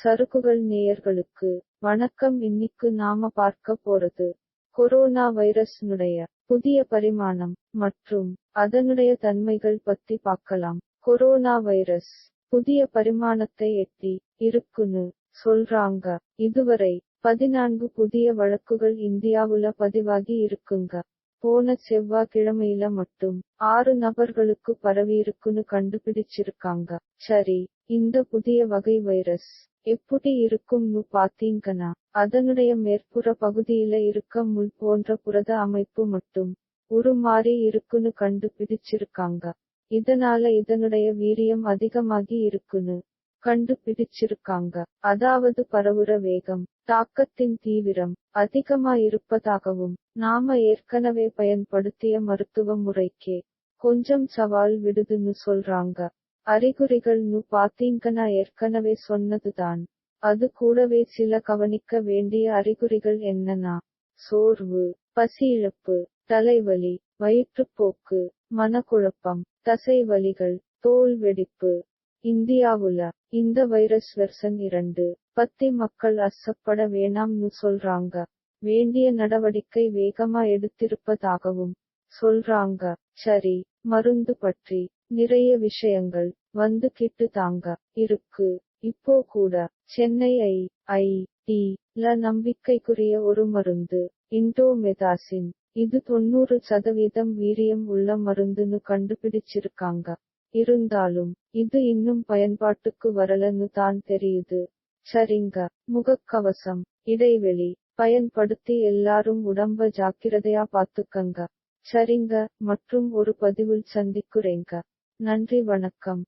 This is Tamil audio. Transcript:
சறுக்குகள் நேயர்களுக்கு வணக்கம். இன்னிக்கு நாம பார்க்க போறது கொரோனா வைரஸ்னுடைய புதிய பரிமாணம் மற்றும் அதனுடைய தன்மைகள் பத்தி பார்க்கலாம். கொரோனா வைரஸ் புதிய பரிமாணத்தை எட்டி இருக்குன்னு சொல்றாங்க. இதுவரை பதினான்கு புதிய வழக்குகள் இந்தியாவுல பதிவாகி இருக்குங்க. போன செவ்வாய்க்கிழமையில மட்டும் ஆறு நபர்களுக்கு பரவியிருக்குன்னு கண்டுபிடிச்சிருக்காங்க. சரி இந்த புதிய வகை வைரஸ் எப்படி இருக்கும்னு பாத்தீங்கன்னா அதனுடைய மேற்புற பகுதியில இருக்க முள் போன்ற புரத அமைப்பு மட்டும் ஒரு மாதிரி இருக்குன்னு கண்டுபிடிச்சிருக்காங்க. இதனால இதனுடைய வீரியம் அதிகமாகி இருக்குன்னு கண்டுபிடிச்சிருக்காங்க. அதாவது பரவுற வேகம் தாக்கத்தின் தீவிரம் அதிகமா இருப்பதாகவும் நாம ஏற்கனவே பயன்படுத்திய மருத்துவ முறைக்கே கொஞ்சம் சவால் விடுதுன்னு சொல்றாங்க. அறிகுறிகள்னு பாத்தீங்கன்னா ஏற்கனவே சொன்னதுதான். அது கூடவே சில கவனிக்க வேண்டிய அறிகுறிகள் என்னன்னா சோர்வு பசி இழப்பு தலைவலி வயிற்றுப்போக்கு மனக்குழப்பம் தசை வலிகள் தோல் வெடிப்பு. இந்தியாவுல இந்த வைரஸ் வெர்சன் இரண்டு பத்தி மக்கள் அசப்பட வேணாம்னு சொல்றாங்க. வேண்டிய நடவடிக்கை வேகமா எடுத்திருப்பதாகவும் சொல்றாங்க. சரி மருந்து பற்றி நிறைய விஷயங்கள் வந்து கிட்டு தாங்க இருக்கு. இப்போ கூட சென்னை ஐ ஐ டி ல நம்பிக்கைக்குரிய ஒரு மருந்து இண்டோமெதாசின் இது தொண்ணூறு சதவீதம் வீரியம் உள்ள மருந்துன்னு கண்டுபிடிச்சிருக்காங்க. இருந்தாலும் இது இன்னும் பயன்பாட்டுக்கு வரலன்னு தான் தெரியுது. சரிங்க. முகக்கவசம் இடைவெளி. பயன்படுத்தி எல்லாரும் உடம்ப ஜாக்கிரதையா பாத்துக்கங்க. சரிங்க மற்றும் ஒரு பதிவில் சந்திக்குறேங்க. நன்றி வணக்கம்.